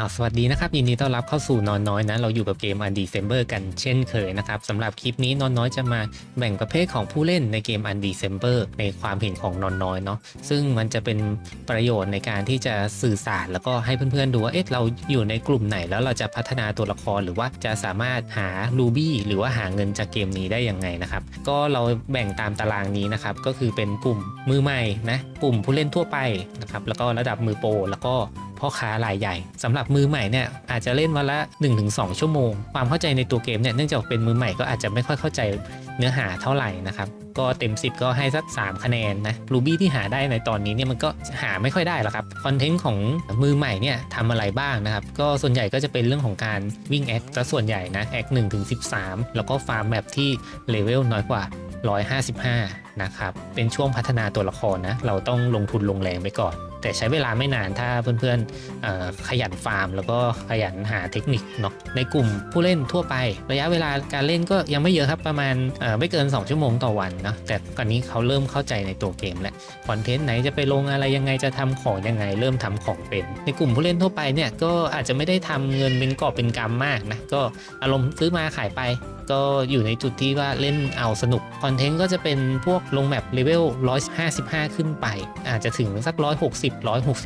อ่าสวัสดีนะครับยินดีต้อนรับเข้าสู่นอนน้อยนะเราอยู่กับเกม u n d e c e m b e r กันเช่นเคยนะครับสำหรับคลิปนี้นอนน้อยจะมาแบ่งประเภทของผู้เล่นในเกม u n d e c e m b e r ในความเห็นของนอนน้อยเนาะซึ่งมันจะเป็นประโยชน์ในการที่จะสื่อสารแล้วก็ให้เพื่อนๆดูว่าเอ๊ะเราอยู่ในกลุ่มไหนแล้วเราจะพัฒนาตัวละครหรือว่าจะสามารถหา Ruby หรือว่าหาเงินจากเกมนี้ได้ยังไงนะครับก็เราแบ่งตามตารางนี้นะครับก็คือเป็นกลุ่มมือใหม่นะกลุ่มผู้เล่นทั่วไปนะครับแล้วก็ระดับมือโปรแล้วก็ พ่อค้ารายใหญ่สำหรับมือใหม่เนี่ยอาจจะเล่นวันละ 1-2 ชั่วโมง ความเข้าใจในตัวเกมเนี่ยเนื่องจากเป็นมือใหม่ก็อาจจะไม่ค่อยเข้าใจเนื้อหาเท่าไหร่นะครับก็เต็ม 10 ก็ให้สัก 3 คะแนนนะรูบี้ที่หาได้ในตอนนี้เนี่ยมันก็หาไม่ค่อยได้หรอกครับ คอนเทนต์ของมือใหม่เนี่ยทำอะไรบ้างนะครับ ก็ส่วนใหญ่ก็จะเป็นเรื่องของการวิ่งแอคซะส่วนใหญ่นะแอค1ถึง13แล้วก็ฟาร์มแมปที่เลเวลน้อยกว่า 155 นะครับ เป็นช่วงพัฒนาตัวละครนะ เราต้องลงทุนลงแรงไปก่อน แต่ใช้เวลาไม่นานถ้าเพื่อนๆขยันฟาร์ม แล้วก็ขยันหาเทคนิคเนาะในกลุ่มผู้เล่นทั่วไประยะเวลาการเล่นก็ยังไม่เยอะครับประมาณไม่เกิน 2 ชั่วโมงต่อวันเนาะแต่ก่อนนี้เขาเริ่มเข้าใจในตัวเกมแล้วคอนเทนต์ไหนจะไปลงอะไรยังไงจะทำของยังไง เริ่มทำของเป็น ในกลุ่มผู้เล่นทั่วไปเนี่ยก็อาจจะไม่ได้ทำเงินเป็นกอบเป็นกำมากนะก็อารมณ์ซื้อมาขายไปก็อยู่ในจุดที่ว่าเล่นเอาสนุก คอนเทนต์ก็จะเป็นพวกลงแมปเลเวล155 ขึ้นไป อาจจะถึงสัก 160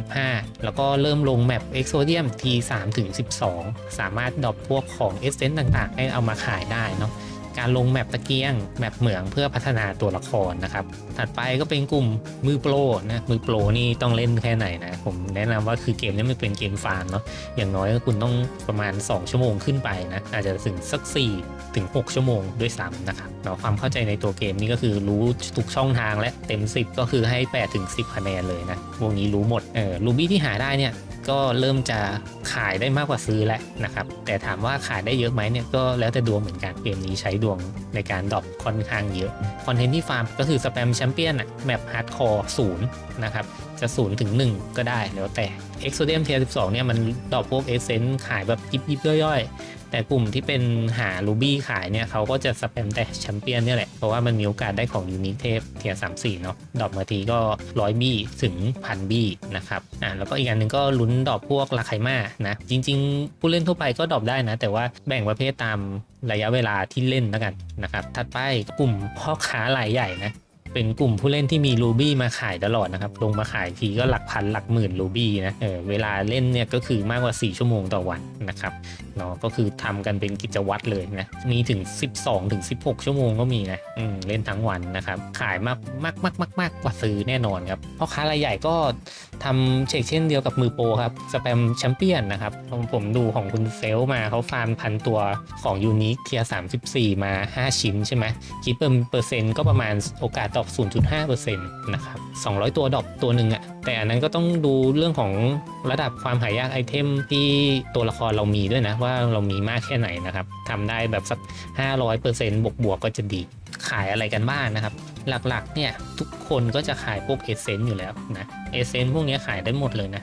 165 แล้วก็เริ่มลงแมป Exodium T3 ถึง 12 สามารถดรอปพวกของเอเซนต์ต่างๆ ให้เอามาขายได้เนาะ การลงแมปตะเกียง แมปเหมืองเพื่อพัฒนาตัวละครนะครับ ถัดไปก็เป็นกลุ่มมือโปรนะมือโปรนี่ต้องเล่นแค่ไหนนะ ผมแนะนำว่าคือเกมนี้มันเป็นเกมฟาร์มเนาะอย่างน้อยก็คุณต้องประมาณ 2 ชั่วโมงขึ้นไปนะ อาจจะถึงสัก4ถึง6ชั่วโมงด้วยซ้ำนะครับเนาะความเข้าใจในตัวเกมนี่ก็คือรู้ทุกช่องทางและเต็ม 10 ก็คือให้8ถึง10คะแนนเลยนะวงนี้รู้หมดเออรูบี้ที่หาได้เนี่ย ก็เริ่มจะขายได้มากกว่าซื้อแล้วนะครับ แต่ถามว่าขายได้เยอะไหมเนี่ยก็แล้วแต่ดวงเหมือนกันเกมนี้ใช้ดวงในการดรอปค่อนข้างเยอะคอนเทนต์ที่ฟาร์มก็คือสแปมแชมเปี้ยนอะแมปฮาร์ดคอร์ศูนย์นะครับจะศูนย์ถึง1ก็ได้แล้วแต่ e x o d e m เทียร์12เนี่ยมันดรอปพวกเอเซนขายแบบยิบยิบย่อยๆ แต่กลุ่มที่เป็นหา Ruby ขายเนี่ยเขาก็จะสแปมแต่แชมเปี้ยนเนี่ยแหละ เพราะว่ามันมีโอกาสได้ของยูนิเทพเทีย34เนาะดอปมาทีก็100บี้ถึงพันบี้นะครับอ่าแล้วก็อีกอันหนึ่งก็ลุ้นดอปพวกราไคมานะจริง ๆ ผู้เล่นทั่วไปก็ดอปได้นะ แต่ว่าแบ่งประเภทตามระยะเวลาที่เล่นแล้วกันนะครับถัดไปกลุ่มพ่อค้ารายใหญ่นะ เป็นกลุ่มผู้เล่นที่มีรูบี้มาขายตลอดนะครับ ลงมาขายทีก็หลักพันหลักหมื่นรูบี้นะเออเวลาเล่นเนี่ยก็คือมากกว่า 4 ชั่วโมงต่อวันนะครับเนาะก็คือทำกันเป็นกิจวัตรเลยนะมีถึง 12ถึง16 ชั่วโมงก็มีนะอืมเล่นทั้งวันนะครับ ขายมากมากมากมากมากกว่าซื้อแน่นอนครับพ่อค้ารายใหญ่ก็ทำเช็คเช่นเดียวกับมือโปรครับสแปมแชมเปี้ยนนะครับผมผมดูของคุณเซลมาเขาฟาร์มพันตัวของยูนิคเทีย34มา 5 ชิ้นใช่ไหมคิดเป็นเปอร์เซ็นต์ก็ประมาณโอกาสดรอป0.5%นะครับ 200 ตัวดอปตัวหนึ่งอะแต่อันนั้นก็ต้องดูเรื่องของระดับความหายากไอเทมที่ตัวละครเรามีด้วยนะ ว่าเรามีมากแค่ไหนนะครับทำได้แบบสัก 500%บวกบวกๆก็จะดีขายอะไรกันบ้างนะครับ หลักๆเนี่ยทุกคนก็จะขายพวกเอเซนต์อยู่แล้วนะเอเซนต์พวกนี้ขายได้หมดเลยนะ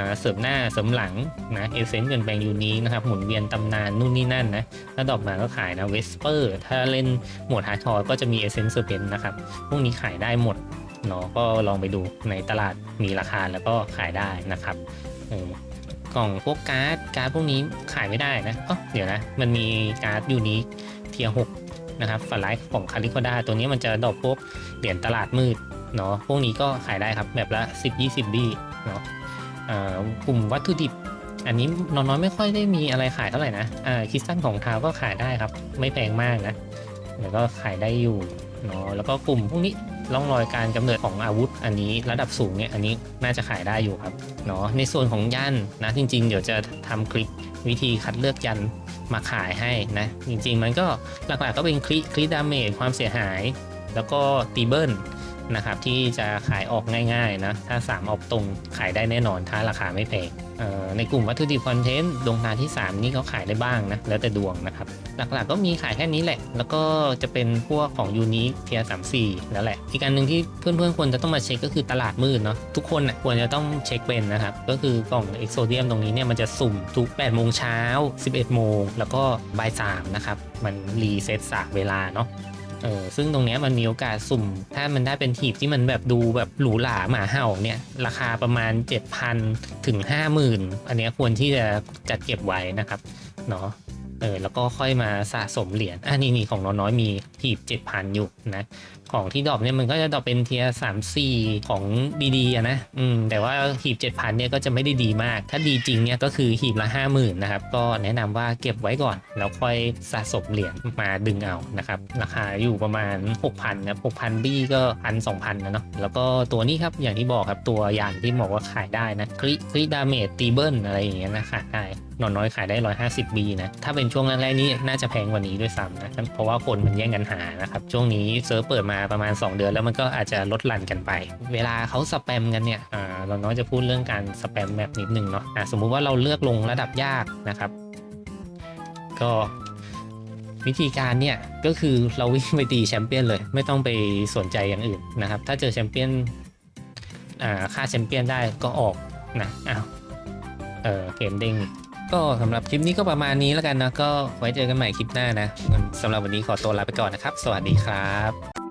นะเสริมหน้าเสริมหลังนะเอเซนต์เปลี่ยนแปลงยูนี้นะครับหมุนเวียนตำนานนู่นนี่นั่นนะถ้าดอกมาก็ขายนะเวสเปอร์ถ้าเล่นหมวดฮาร์ดคอร์ก็จะมีเอเซนต์เซอร์เพนนะครับพวกนี้ขายได้หมดเนาะก็ลองไปดูในตลาดมีราคาแล้วก็ขายได้นะครับเออกล่องพวกการ์ดการ์ดพวกนี้ขายไม่ได้นะอ๋อเดี๋ยวนะ มันมีการ์ดยูนิเทียหกนะครับฟลายของคาริโคดาตัวนี้มันจะดอกพวกเหรียญตลาดมืดเนาะพวกนี้ก็ขายได้ครับแบบละ 10-20บี้เนาะ กลุ่มวัตถุดิบ อันนี้นอนน้อยไม่ค่อยได้มีอะไรขายเท่าไหร่นะคริสตัลของเท้าก็ขายได้ครับ ไม่แพงมากนะ แล้วก็ขายได้อยู่เนาะแล้วก็กลุ่มพวกนี้ร่องรอยการกำเนิดของอาวุธ อันนี้ระดับสูงเนี่ยอันนี้น่าจะขายได้อยู่ครับเนาะในส่วนของยันนะจริง ๆ เดี๋ยวจะทำคลิปวิธีคัดเลือกยันมาขายให้นะจริง ๆ มันก็หลักๆก็เป็นคลิคลิดาเมจความเสียหาย แล้วก็ตีเบิล นะครับที่จะขายออกง่ายๆนะถ้า 3 ออกตรงขายได้แน่นอนถ้าราคาไม่แพงในกลุ่มวัตถุดิบคอนเทนต์ดวงตาที่ 3 นี่เขาขายได้บ้างนะแล้วแต่ดวงนะครับหลักๆก็มีขายแค่นี้แหละ แล้วก็จะเป็นพวกของยูนิคเทียสามสี่แล้วแหละ อีกอันหนึ่งที่เพื่อนๆควรจะต้องมาเช็คก็คือตลาดมืดเนาะทุกคนนะควรจะต้องเช็คเป็นนะครับ ก็คือกล่องเอ็กโซเดียมตรงนี้เนี่ยมันจะสุ่มทุก8โมงเช้า 11โมงแล้วก็บ่าย3นะครับมันรีเซ็ตสากเวลาเนาะ เออซึ่งตรงเนี้ยมันมีโอกาสสุ่ม ถ้ามันได้เป็นทีบที่มันแบบดูแบบหรูหราหมาเห่าเนี่ยราคาประมาณ 7,000 ถึง 50,000 อันเนี้ยควรที่จะจัดเก็บไว้นะครับเนาะ เออแล้วก็ค่อยมาสะสมเหรียญอะนี่นี่ของน้อยมีหีบ7,000อยู่นะ ของที่ดรอปเนี่ยมันก็จะดรอปเป็นเทียสามสี่ของดีๆนะอืมแต่ว่าหีบ7,000เนี่ยก็จะไม่ได้ดีมาก ถ้าดีจริงเนี่ยก็คือหีบละ50,000นะครับ ก็แนะนำว่าเก็บไว้ก่อน แล้วค่อยสะสมเหรียญมาดึงเอานะครับ ราคาอยู่ประมาณ 6,000นะ6,000บี้ก็พันสองพันนะเนาะแล้วก็ตัวนี้ครับอย่างที่บอกครับตัวยานที่บอกว่าขายได้นะคลิคลิดาเมจตีเบิลอะไรอย่างเงี้ยนะขายได้ นอนน้อยขายได้ 150บีนะ ถ้าเป็นช่วงแรกๆนี้น่าจะแพงกว่านี้ด้วยซ้ำนะ เพราะว่าคนมันแย่งกันหานะครับ ช่วงนี้เซิร์ฟเปิดมาประมาณ 2 เดือนแล้วมันก็อาจจะลดหลั่นกันไป เวลาเขาสแปมกันเนี่ยอ่าเราน้อยจะพูดเรื่องการสแปมแมปนิดนึงเนาะอ่าสมมุติว่าเราเลือกลงระดับยากนะครับ ก็วิธีการเนี่ยก็คือเราวิ่งไปตีแชมเปี้ยนเลย ไม่ต้องไปสนใจอย่างอื่นนะครับ ถ้าเจอแชมเปี้ยนอ่าค่าแชมเปี้ยนได้ก็ออกนะอ้าวเออเกมเด้ง ก็สำหรับคลิปนี้ก็ประมาณนี้แล้วกันนะก็ไว้เจอกันใหม่คลิปหน้านะสำหรับวันนี้ขอตัวลาไปก่อนนะครับ สวัสดีครับ